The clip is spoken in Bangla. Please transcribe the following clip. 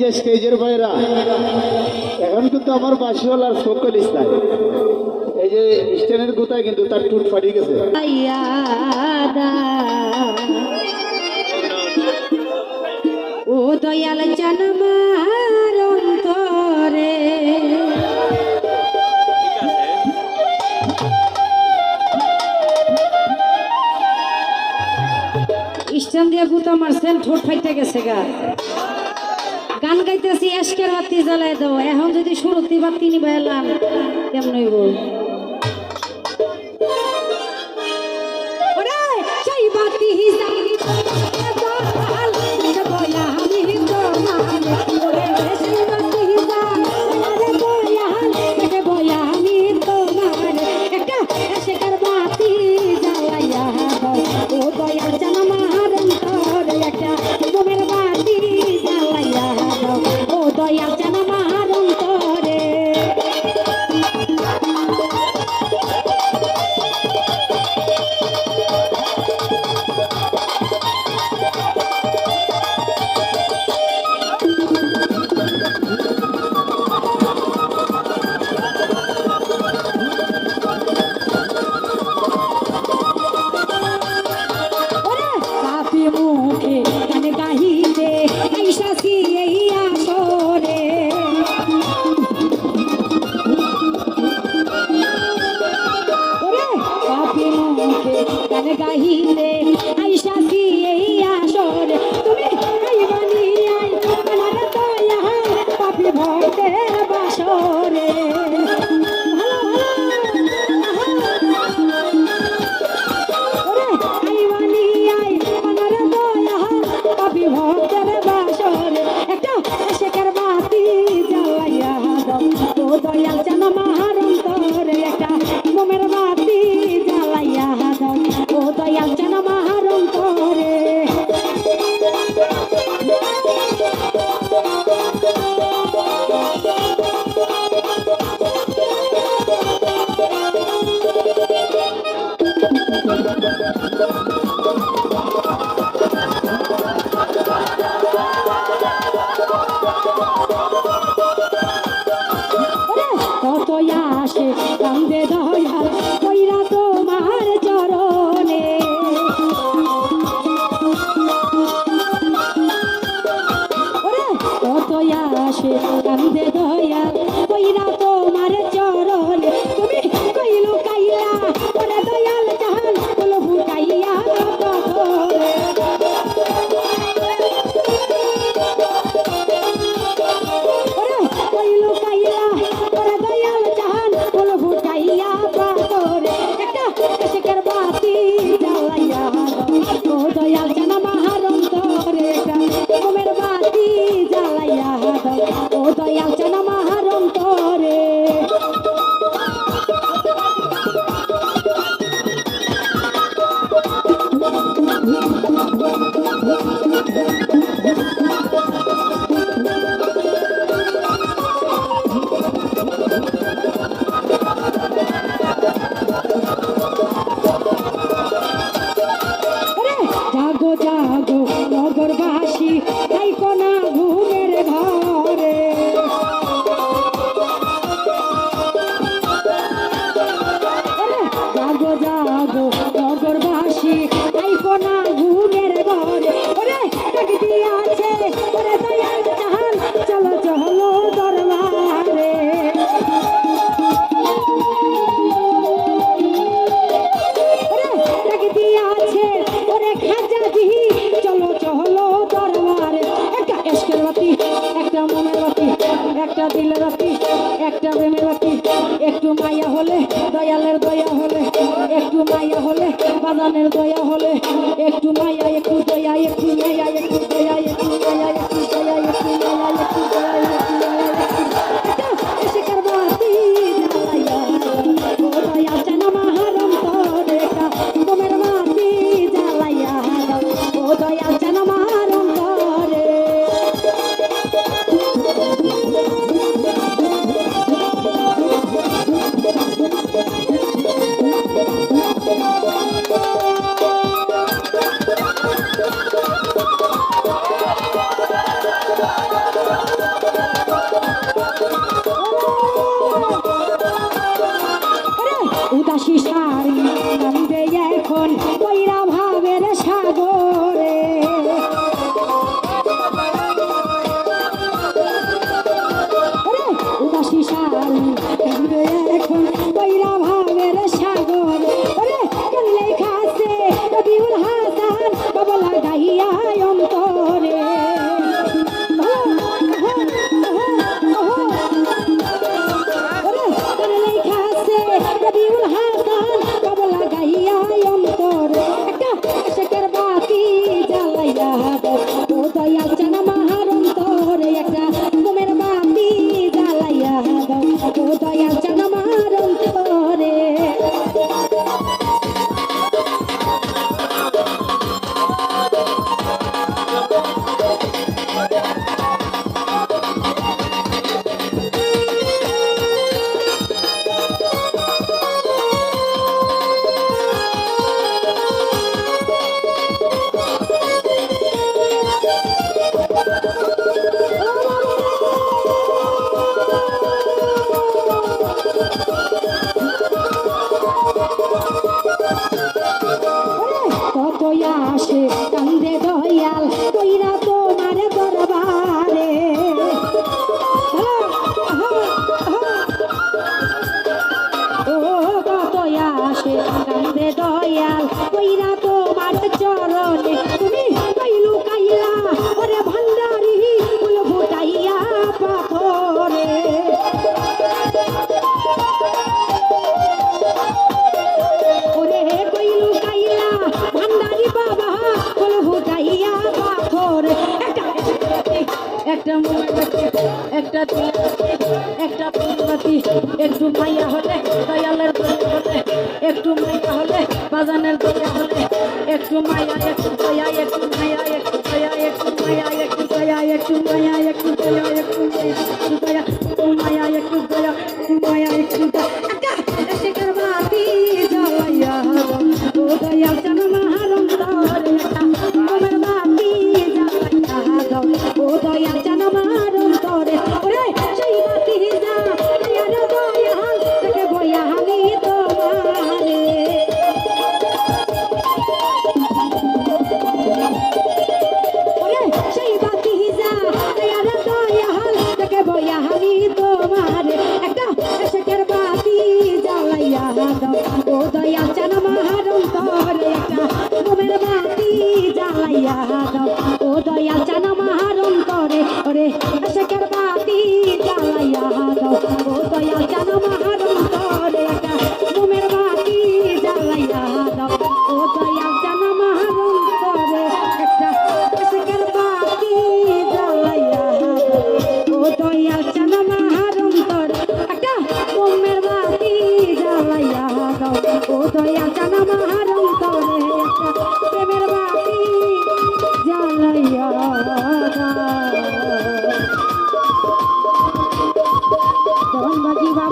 যে স্টেজের বাইরা, এখন কিন্তু আমার বাসিওয়ালার সকল ইসলাম এই যে স্ট্যান্ডের গোতায় কিন্তু তার টুট ফাটিয়ে গেছে। ও দয়াল জন্মার অন্তরে। স্ট্যান্ড দিয়ে গুতো সেল ঠোঁট ফাইতে গেছে গা। গান গাইতেছি, এসকের বাতি জ্বালায় দাও এখন যদি সুরতি বাতি নিব এলাম কেমন হইব? বাতি জ্বালি ও দয়াল জানামার গাহিতে আসে কান্দে দয়া কইরা তোমার জাগো নগরবাসী তাই কোনা ঘুমের ঘরে ওরে প্রকৃতি আছে ওরে দয়াল জাহান চলো চলো দরবারে। ওরে প্রকৃতি আছে ওরে খাজা দিহি, চলো চলো দরবারে। একটা এসকের বাতি, একটা মনের বাতি, একটা দিলের বাতি। বাজানের দয়া হলে একটু মায়া একটু Oh, especial. একটা একটা ফুলবাতি একটু মাইয়া হলে দয়ালের দয়া হলে, একটু মাইয়া হলে বাজানের দয়া হলে। একটু মায়া একটু দয়া, একটু মায়া একটু দয়া, একটু মায়া একটু দয়া, একটু মায়া একটু দয়া, একটু মায়া একটু দয়া, একটু মায়া একটু দয়া, একটু ভবের বাতি জ্বালাইয়া দাও। जीवा